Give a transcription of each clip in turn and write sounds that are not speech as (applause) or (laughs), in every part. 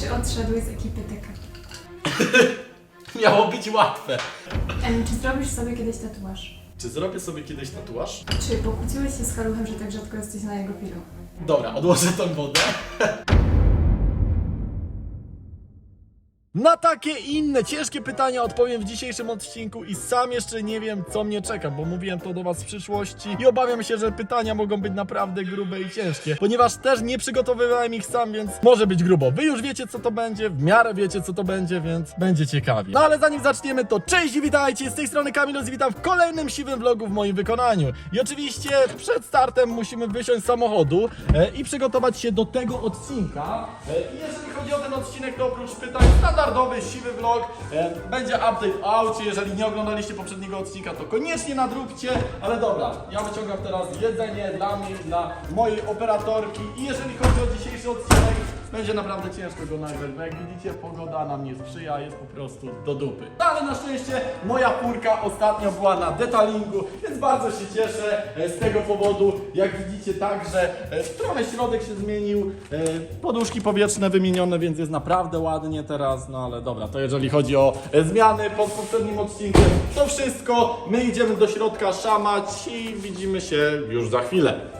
Czy odszedłeś z ekipy TK? (laughs) Miało być łatwe. Em, czy zrobisz sobie kiedyś tatuaż? Czy zrobię sobie kiedyś tatuaż? Czy pokłóciłeś się z Haluchem, że tak rzadko jesteś na jego pilu? Dobra, odłożę tą wodę. (laughs) Na takie i inne ciężkie pytania odpowiem w dzisiejszym odcinku i sam jeszcze nie wiem, co mnie czeka, bo mówiłem to do Was w przyszłości i obawiam się, że pytania mogą być naprawdę grube i ciężkie, ponieważ też nie przygotowywałem ich sam, więc może być grubo. Wy już wiecie, co to będzie, w miarę wiecie, co to będzie, więc będzie ciekawie. No ale zanim zaczniemy, to cześć i witajcie, z tej strony Kamilus i witam w kolejnym siwym vlogu w moim wykonaniu. I oczywiście przed startem musimy wysiąść z samochodu e, i przygotować się do tego odcinka. E, I jeżeli chodzi o ten odcinek, to oprócz pytań standardowy, siwy vlog, e, będzie update o aucie. Jeżeli nie oglądaliście poprzedniego odcinka, to koniecznie nadróbcie. Ale dobra, ja wyciągam teraz jedzenie dla mnie, dla mojej operatorki. I jeżeli chodzi o dzisiejszy odcinek, będzie naprawdę ciężko go nagrać, bo jak widzicie, pogoda nam nie sprzyja, jest po prostu do dupy. No, Ale na szczęście moja furka ostatnio była na detalingu, więc bardzo się cieszę e, z tego powodu. Jak widzicie także e, trochę środek się zmienił, e, poduszki powietrzne wymienione, więc jest naprawdę ładnie teraz, no ale dobra, to jeżeli chodzi o zmiany pod poprzednim odcinkiem, to wszystko. My idziemy do środka szamać i widzimy się już za chwilę.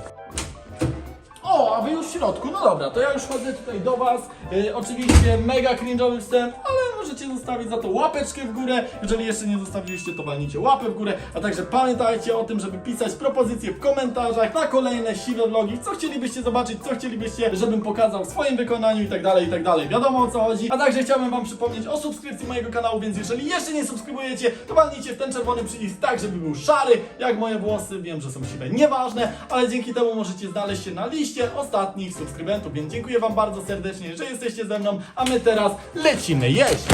O, a wy już w środku, no dobra, to ja już chodzę tutaj do was. E, oczywiście mega cringe'owy wstęp, ale możecie zostawić za to łapeczkę w górę. Jeżeli jeszcze nie zostawiliście, to walnijcie łapę w górę. A także pamiętajcie o tym, żeby pisać propozycje w komentarzach na kolejne siwe vlogi, co chcielibyście zobaczyć, co chcielibyście, żebym pokazał w swoim wykonaniu i tak dalej, i tak dalej. Wiadomo o co chodzi. A także chciałbym wam przypomnieć o subskrypcji mojego kanału, więc jeżeli jeszcze nie subskrybujecie, to walnijcie w ten czerwony przycisk tak, żeby był szary, jak moje włosy. Wiem, że są siwe, nieważne, ale dzięki temu możecie znaleźć się na liście ostatnich subskrybentów, więc dziękuję wam bardzo serdecznie, że jesteście ze mną, a my teraz lecimy jeść!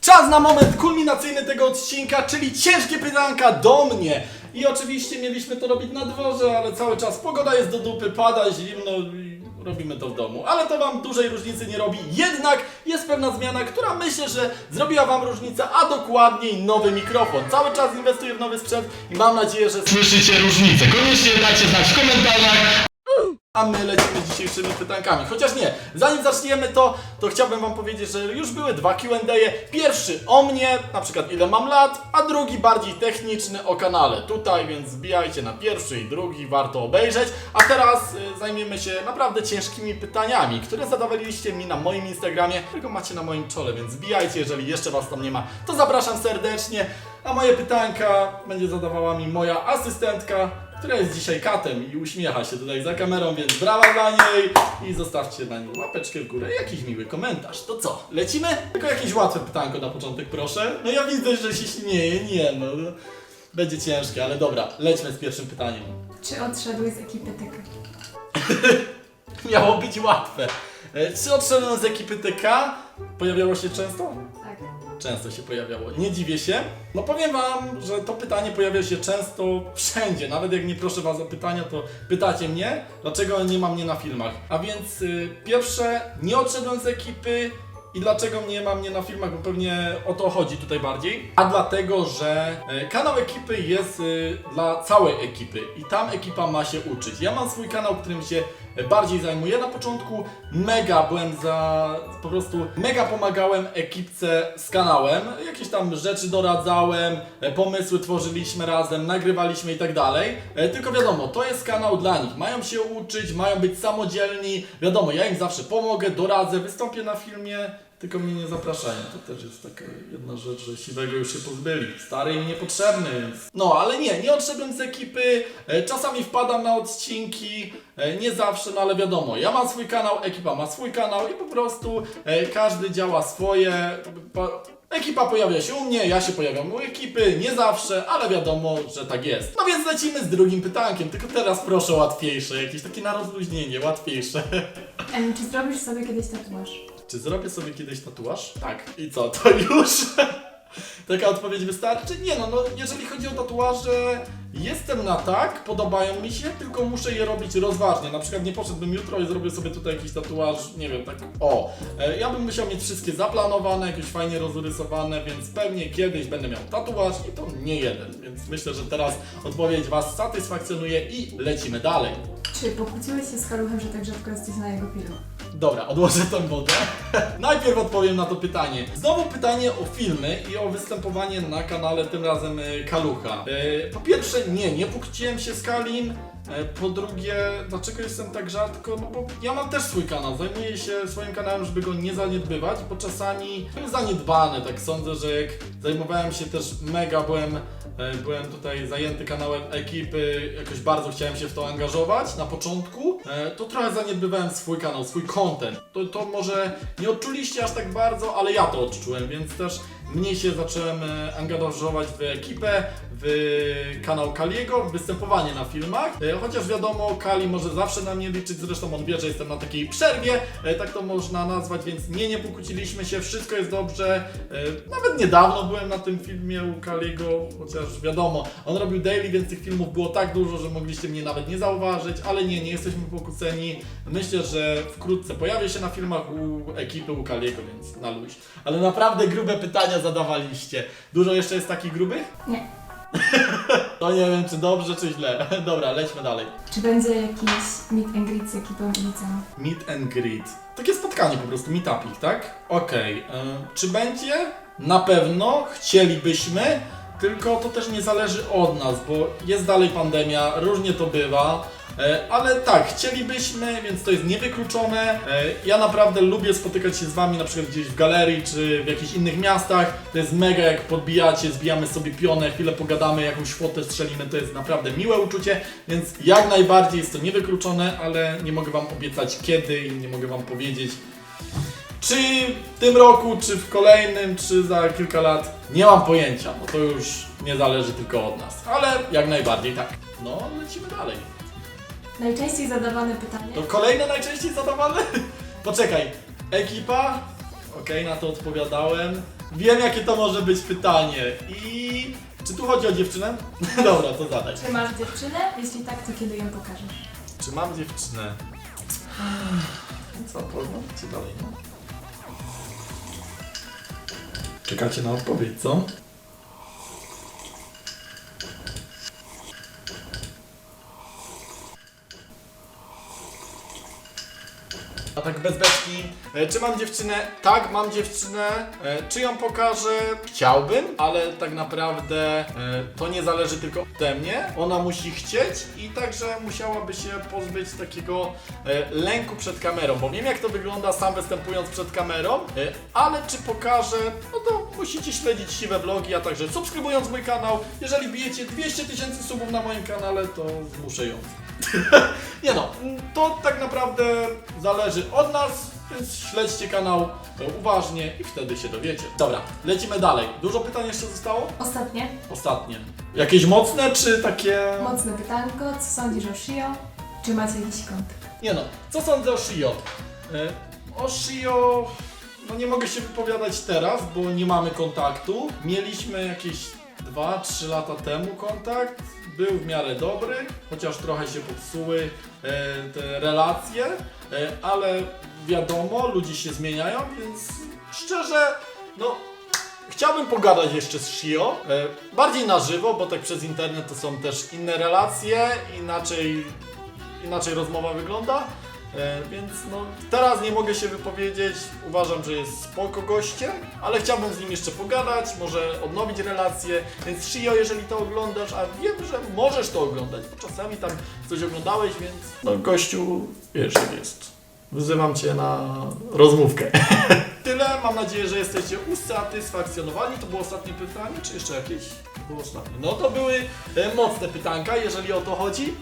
Czas na moment kulminacyjny tego odcinka, czyli ciężkie pytanka do mnie. I oczywiście mieliśmy to robić na dworze, ale cały czas pogoda jest do dupy, pada, zimno i robimy to w domu. Ale to wam dużej różnicy nie robi. Jednak jest pewna zmiana, która myślę, że zrobiła wam różnicę, a dokładniej nowy mikrofon. Cały czas inwestuję w nowy sprzęt i mam nadzieję, że słyszycie różnicę. Koniecznie dajcie znać w komentarzach. A my lecimy z dzisiejszymi pytankami. Chociaż nie, zanim zaczniemy to, to chciałbym wam powiedzieć, że już były dwa Q&A. Pierwszy o mnie, na przykład ile mam lat, a drugi bardziej techniczny o kanale. Tutaj, więc zbijajcie na pierwszy i drugi, warto obejrzeć. A teraz y, zajmiemy się naprawdę ciężkimi pytaniami, które zadawaliście mi na moim Instagramie, którego macie na moim czole, więc zbijajcie, jeżeli jeszcze was tam nie ma, to zapraszam serdecznie. A moje pytanka będzie zadawała mi moja asystentka, która jest dzisiaj katem i uśmiecha się tutaj za kamerą, więc brawa dla niej i zostawcie na nią łapeczkę w górę, jakiś miły komentarz. To co, lecimy? Tylko jakieś łatwe pytanko na początek, proszę. No ja widzę, że się śmieje, nie no. no. Będzie ciężkie, ale dobra, lećmy z pierwszym pytaniem. Czy odszedłeś z ekipy TK? (laughs) Miało być łatwe. E, Czy odszedłem z ekipy TK? Pojawiało się często? Często się pojawiało. Nie dziwię się. No powiem wam, że to pytanie pojawia się często wszędzie. Nawet jak nie proszę was o pytania, to pytacie mnie, dlaczego nie ma mnie na filmach. A więc y, pierwsze, nie odszedłem z ekipy. I dlaczego nie ma mnie na filmach, bo pewnie o to chodzi tutaj bardziej. A dlatego, że e, kanał ekipy jest y, dla całej ekipy i tam ekipa ma się uczyć. Ja mam swój kanał, którym się bardziej zajmuję. Na początku mega byłem za. po prostu mega pomagałem ekipce z kanałem. Jakieś tam rzeczy doradzałem, e, pomysły tworzyliśmy razem, nagrywaliśmy i tak dalej. E, Tylko wiadomo, to jest kanał dla nich. Mają się uczyć, mają być samodzielni. Wiadomo, ja im zawsze pomogę, doradzę, wystąpię na filmie. Tylko mnie nie zapraszają. To też jest taka jedna rzecz, że siwego już się pozbyli. Stary im niepotrzebny, więc. No, ale nie, nie odszedłem z ekipy. E, Czasami wpadam na odcinki, e, nie zawsze, no ale wiadomo, ja mam swój kanał, ekipa ma swój kanał i po prostu e, każdy działa swoje. Ekipa pojawia się u mnie, ja się pojawiam u ekipy, nie zawsze, ale wiadomo, że tak jest. No więc lecimy z drugim pytankiem, tylko teraz proszę łatwiejsze, jakieś takie na rozluźnienie, łatwiejsze. (laughs) Em, czy zrobisz sobie kiedyś tatuaż? Czy zrobię sobie kiedyś tatuaż? Tak. I co, to (laughs) już? Taka odpowiedź wystarczy? Nie no, no, jeżeli chodzi o tatuaże, jestem na tak, podobają mi się, tylko muszę je robić rozważnie. Na przykład nie poszedłbym jutro i zrobię sobie tutaj jakiś tatuaż, nie wiem, tak o. E, ja bym musiał mieć wszystkie zaplanowane, jakieś fajnie rozrysowane, więc pewnie kiedyś będę miał tatuaż i to nie jeden. Więc myślę, że teraz odpowiedź Was satysfakcjonuje i lecimy dalej. Czy pokłóciłeś się z Haluchem, że tak rzadko jesteś na jego pilu? Dobra, odłożę tą wodę. (laughs) Najpierw odpowiem na to pytanie. Znowu pytanie o filmy i o występowanie na kanale, tym razem y, Kalucha. Y, Po pierwsze, nie, nie pokłóciłem się z Kalim. E, Po drugie, dlaczego jestem tak rzadko? No bo ja mam też swój kanał, zajmuję się swoim kanałem, żeby go nie zaniedbywać, bo czasami był zaniedbany, tak sądzę, że jak zajmowałem się też mega, byłem, e, byłem tutaj zajęty kanałem ekipy, jakoś bardzo chciałem się w to angażować na początku, e, to trochę zaniedbywałem swój kanał, swój content. To, to może nie odczuliście aż tak bardzo, ale ja to odczułem, więc też mniej się zacząłem e, angażować w ekipę, w kanał Kaliego, w występowanie na filmach. E, Chociaż wiadomo, Kali może zawsze na mnie liczyć, zresztą on wie, że jestem na takiej przerwie, e, tak to można nazwać, więc nie, nie pokłóciliśmy się, wszystko jest dobrze. Nawet niedawno byłem na tym filmie u Kaliego, chociaż wiadomo, on robił daily, więc tych filmów było tak dużo, że mogliście mnie nawet nie zauważyć, ale nie, nie jesteśmy pokłóceni. Myślę, że wkrótce pojawię się na filmach u ekipy u Kaliego, więc na luź. Ale naprawdę grube pytania zadawaliście. Dużo jeszcze jest takich grubych? Nie. (laughs) To nie wiem, czy dobrze, czy źle. (laughs) Dobra, lećmy dalej. Czy będzie jakiś meet and greet z ekipą i widzem? Meet and greet. Takie spotkanie po prostu, meetupik, tak? Okej. y, czy będzie? Na pewno chcielibyśmy, tylko to też nie zależy od nas, bo jest dalej pandemia, różnie to bywa. E, Ale tak, chcielibyśmy, więc to jest niewykluczone. E, Ja naprawdę lubię spotykać się z Wami na przykład gdzieś w galerii czy w jakichś innych miastach. To jest mega, jak podbijacie, zbijamy sobie pionę, chwilę pogadamy, jakąś fotę strzelimy. To jest naprawdę miłe uczucie, więc jak najbardziej jest to niewykluczone, ale nie mogę Wam obiecać kiedy i nie mogę Wam powiedzieć, czy w tym roku, czy w kolejnym, czy za kilka lat, nie mam pojęcia, bo to już nie zależy tylko od nas. Ale jak najbardziej tak. No, lecimy dalej. Najczęściej zadawane pytanie. To kolejne najczęściej zadawane? (laughs) Poczekaj, ekipa? Okej, na to odpowiadałem. Wiem, jakie to może być pytanie. I czy tu chodzi o dziewczynę? (laughs) Dobra, to zadaj. Czy masz dziewczynę? Jeśli tak, to kiedy ją pokażesz? Czy mam dziewczynę? Co, poznajcie dalej, no. Czekacie na odpowiedź, co? A tak bez beczki. E, Czy mam dziewczynę? Tak, mam dziewczynę. E, Czy ją pokażę? Chciałbym, ale tak naprawdę e, to nie zależy tylko ode mnie. Ona musi chcieć i także musiałaby się pozbyć takiego e, lęku przed kamerą, bo wiem jak to wygląda sam występując przed kamerą, e, ale czy pokażę, no to musicie śledzić siwe vlogi, a także subskrybując mój kanał. Jeżeli bijecie 200 tysięcy subów na moim kanale, to zmuszę ją. (laughs) Nie no, to tak naprawdę zależy od nas, więc śledźcie kanał uważnie i wtedy się dowiecie. Dobra, lecimy dalej. Dużo pytań jeszcze zostało? Ostatnie, Ostatnie. Jakieś mocne, czy takie... mocne pytanko. Co sądzisz o Shio? Czy macie jakiś kontakt? Nie no, co sądzę o Shio? E, O Shio... No nie mogę się wypowiadać teraz, bo nie mamy kontaktu. Mieliśmy jakieś 2-3 lata temu kontakt. Był w miarę dobry, chociaż trochę się popsuły e, te relacje, e, ale wiadomo, ludzie się zmieniają, więc szczerze, no Chciałbym pogadać jeszcze z Shio, e, bardziej na żywo, bo tak przez internet to są też inne relacje, inaczej, inaczej rozmowa wygląda, e, więc no teraz nie mogę się wypowiedzieć, uważam, że jest spoko gościem, ale chciałbym z nim jeszcze pogadać, może odnowić relacje, więc Shio, jeżeli to oglądasz, a wiem, że możesz to oglądać, bo czasami tam coś oglądałeś, więc no gościu, wiesz jak jest. Wyzywam Cię na rozmówkę. (laughs) Tyle, mam nadzieję, że jesteście usatysfakcjonowani. To było ostatnie pytanie, czy jeszcze jakieś? Było ostatnie. No to były e, mocne pytanka, jeżeli o to chodzi.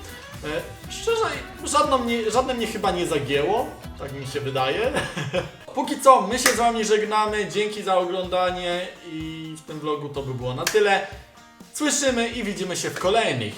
E, szczerze, mnie, żadne mnie chyba nie zagięło, tak mi się wydaje. (laughs) Póki co, my się z Wami żegnamy. Dzięki za oglądanie i w tym vlogu to by było na tyle. Słyszymy i widzimy się w kolejnych.